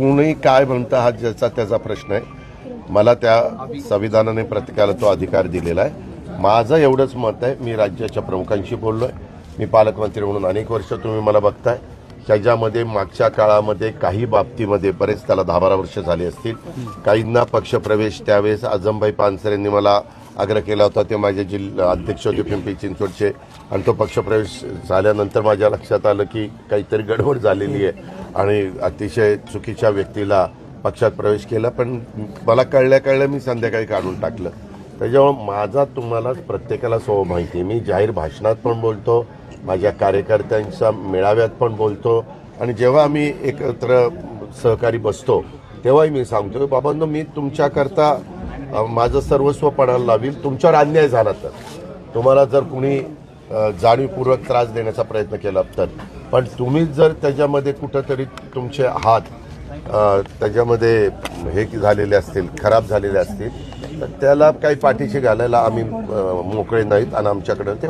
कोणी काय म्हणतं हा ज्याचा त्याचा प्रश्न आहे. मला त्या संविधानाने प्रत्येकाला तो अधिकार दिलेला आहे. माझं एवढंच मत आहे मी राज्याच्या प्रमुखांशी बोललो आहे मी पालकमंत्री म्हणून अनेक वर्ष तुम्ही मला बघताय. त्याच्यामध्ये मागच्या काळामध्ये काही बाबतीमध्ये बरेच त्याला दहा बारा वर्ष झाली असतील. काहींना पक्षप्रवेश त्यावेळेस आजमभाई पानसरेंनी मला आग्रह केला होता ते माझे जिल्हा अध्यक्ष होते पिंपरी चिंचवडचे. आणि तो पक्षप्रवेश झाल्यानंतर माझ्या लक्षात आलं की काहीतरी गडबड झालेली आहे. आणि अतिशय चुकीच्या व्यक्तीला पक्षात प्रवेश केला पण मला कळल्या कळल्या मी संध्याकाळी काढून टाकलं. त्याच्यामुळे माझा तुम्हाला प्रत्येकाला स्वभाव माहिती आहे. मी जाहीर भाषणात पण बोलतो माझ्या कार्यकर्त्यांच्या मेळाव्यात पण बोलतो. आणि जेव्हा आम्ही एकत्र सहकारी बसतो तेव्हाही मी सांगतो बाबांनो मी तुमच्याकरता माझं सर्वस्व पणाला लावील तुमच्यावर अन्याय झाला तर. तुम्हाला जर कुणी जाणीवपूर्वक त्रास देण्याचा प्रयत्न केला तर. पण तुम्ही जर त्याच्यामध्ये कुठंतरी तुमचे हात त्याच्यामध्ये हे झालेले असतील खराब झालेले असतील तर त्याला काही पाठीशी घालायला आम्ही मोकळे नाहीत आणि आमच्याकडे ते